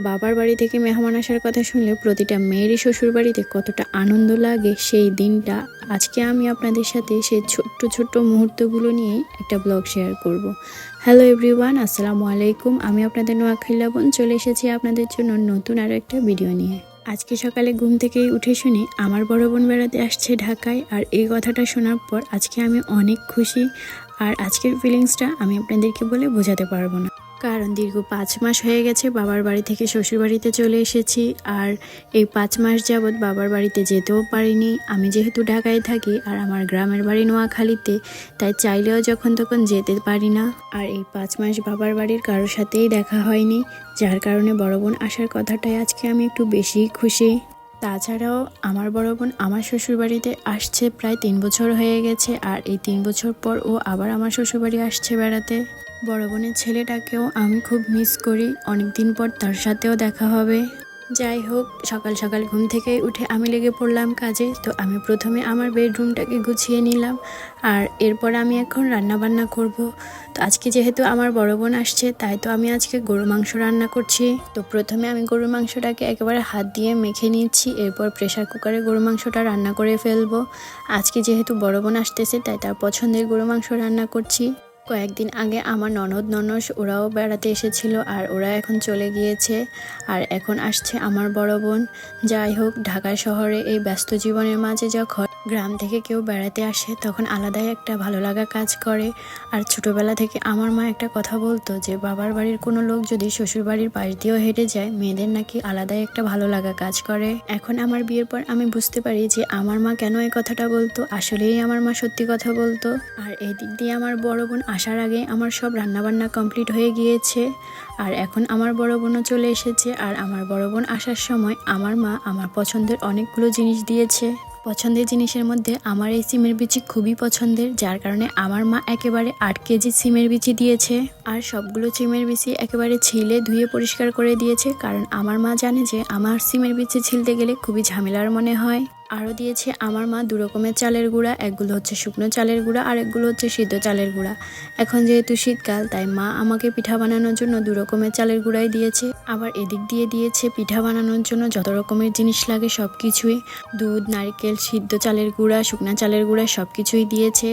বাবার বাড়ি থেকে মেহমান আসার কথা শুনলে প্রতিটা মেয়েরই শ্বশুর বাড়িতে কতটা আনন্দ লাগে সেই দিনটা। আজকে আমি আপনাদের সাথে সেই ছোট্ট ছোট্ট মুহূর্তগুলো নিয়ে একটা ব্লগ শেয়ার করব। হ্যালো এভরিওয়ান আসসালামু আলাইকুম। আমি আপনাদের নোয়াখালী বোন চলে এসেছি আপনাদের জন্য নতুন আরও একটা ভিডিও নিয়ে। আজকে সকালে ঘুম থেকেই উঠে শুনি আমার বড় বোন বেড়াতে আসছে ঢাকায় আর এই কথাটা শোনার পর আজকে আমি অনেক খুশি আর আজকের ফিলিংসটা আমি আপনাদেরকে বলে বোঝাতে পারব না। কারণ দীর্ঘ পাঁচ মাস হয়ে গেছে বাবার বাড়ি থেকে শ্বশুর বাড়িতে চলে এসেছি আর এই পাঁচ মাস যাবৎ বাবার বাড়িতে যেতেও পারিনি। আমি যেহেতু ঢাকায় থাকি আর আমার গ্রামের বাড়ি নোয়াখালীতে, তাই চাইলেও যখন তখন যেতে পারি না। আর এই পাঁচ মাস বাবার বাড়ির কারোর সাথেই দেখা হয়নি, যার কারণে বড় বোন আসার কথাটাই আজকে আমি একটু বেশি খুশি। তাছাড়াও আমার বড় বোন আমার শ্বশুরবাড়িতে আসছে প্রায় তিন বছর হয়ে গেছে আর এই তিন বছর পর ও আবার আমার শ্বশুরবাড়ি আসছে বেড়াতে। বড় বোনের ছেলেটাকেও আমি খুব মিস করি। অনেক দিন পর তার সাথেও দেখা হবে। যাই হোক, সকাল সকাল ঘুম থেকে উঠে আমি লেগে পড়লাম কাজে। তো আমি প্রথমে আমার বেডরুমটাকে গুছিয়ে নিলাম আর এরপর আমি এখন রান্না বান্না করব। তো আজকে যেহেতু আমার বড় বোন আসছে, তাই তো আমি আজকে গরু মাংস রান্না করছি। তো প্রথমে আমি গরু মাংসটাকে একেবারে হাত দিয়ে মেখে নিচ্ছি, এরপর প্রেশার কুকারে গরু মাংসটা রান্না করে ফেলব। আজকে যেহেতু বড় বোন আসতেছে, তাই তার পছন্দের গরু মাংস রান্না করছি। কয়েকদিন আগে আমার ননদ ননস ওরাও বেড়াতে এসেছিল আর ওরা এখন চলে গিয়েছে আর এখন আসছে আমার বড় বোন। যাই হোক, ঢাকা শহরে এই ব্যস্ত জীবনের মাঝে যখন গ্রাম থেকে কেউ বেড়াতে আসে, তখন আলাদাই একটা ভালো লাগা কাজ করে। আর ছোটবেলা থেকে আমার মা একটা কথা বলতো যে, বাবার বাড়ির কোনো লোক যদি শ্বশুর বাড়ির পাশ দিয়েও হেঁটে যায়, মেয়েদের নাকি আলাদাই একটা ভালো লাগা কাজ করে। এখন আমার বিয়ের পর আমি বুঝতে পারি যে, আমার মা কেন এই কথাটা বলতো, আসলেই আমার মা সত্যি কথা বলতো। আর এই দিক দিয়ে আমার বড় বোন আসার আগে আমার সব রান্নাবান্না কমপ্লিট হয়ে গিয়েছে। আর এখন আমার বড় বোনও চলে এসেছে। আর আমার বড় বোন আসার সময় আমার মা আমার পছন্দের অনেকগুলো জিনিস দিয়েছে। পছন্দের জিনিসের মধ্যে আমার এই সিমের বিচি খুবই পছন্দের, যার কারণে আমার মা একেবারে আট কেজি সিমের বিচি দিয়েছে। আর সবগুলো সিমের বিচি একেবারে ছিলে ধুয়ে পরিষ্কার করে দিয়েছে, কারণ আমার মা জানে যে আমার সিমের বিচি ছিলতে গেলে খুবই ঝামেলার মনে হয়। আরও দিয়েছে আমার মা দু রকমের চালের গুঁড়া, একগুলো হচ্ছে শুকনো চালের গুঁড়া আর একগুলো হচ্ছে সিদ্ধ চালের গুঁড়া। এখন যেহেতু শীতকাল, তাই মা আমাকে পিঠা বানানোর জন্য দু রকমের চালের গুঁড়াই দিয়েছে। আবার এদিক দিয়ে দিয়েছে পিঠা বানানোর জন্য যত রকমের জিনিস লাগে সব কিছুই দুধ, নারকেল, সিদ্ধ চালের গুঁড়া, শুকনা চালের গুঁড়া সব কিছুই দিয়েছে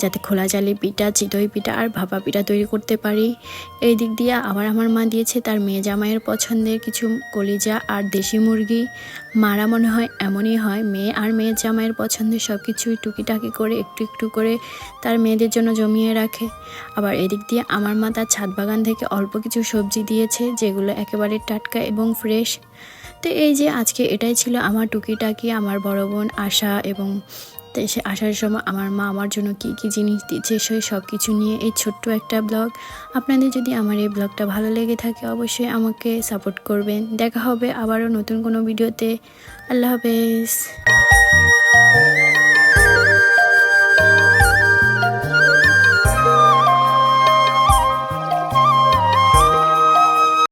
যাতে খোলা চালে পিঠা, চিতই পিঠা আর ভাপা পিঠা তৈরি করতে পারি। এই দিক দিয়ে আবার আমার মা দিয়েছে তার মেয়ে জামাইয়ের পছন্দের কিছু কলিজা আর দেশি মুরগি। মারা মনে হয় এমনই হয় মেয়ে আর মেয়ের জামাইয়ের পছন্দের সব কিছুই টুকিটাকি করে একটু একটু করে তার মেয়েদের জন্য জমিয়ে রাখে। আবার এদিক দিয়ে আমার মা তার ছাদ বাগান থেকে অল্প কিছু সবজি দিয়েছে, যেগুলো একেবারে টাটকা এবং ফ্রেশ। তো এই যে আজকে এটাই ছিল আমার টুকিটাকি, আমার বড় বোন আশা এবং তো সে আসার সময় আমার মা আমার জন্য কী কী জিনিস দিচ্ছে সেই সব কিছু নিয়ে এই ছোট্ট একটা ব্লগ। আপনাদের যদি আমার এই ব্লগটা ভালো লেগে থাকে অবশ্যই আমাকে সাপোর্ট করবেন। দেখা হবে আবারও নতুন কোনো ভিডিওতে। আল্লাহ হাফেজ।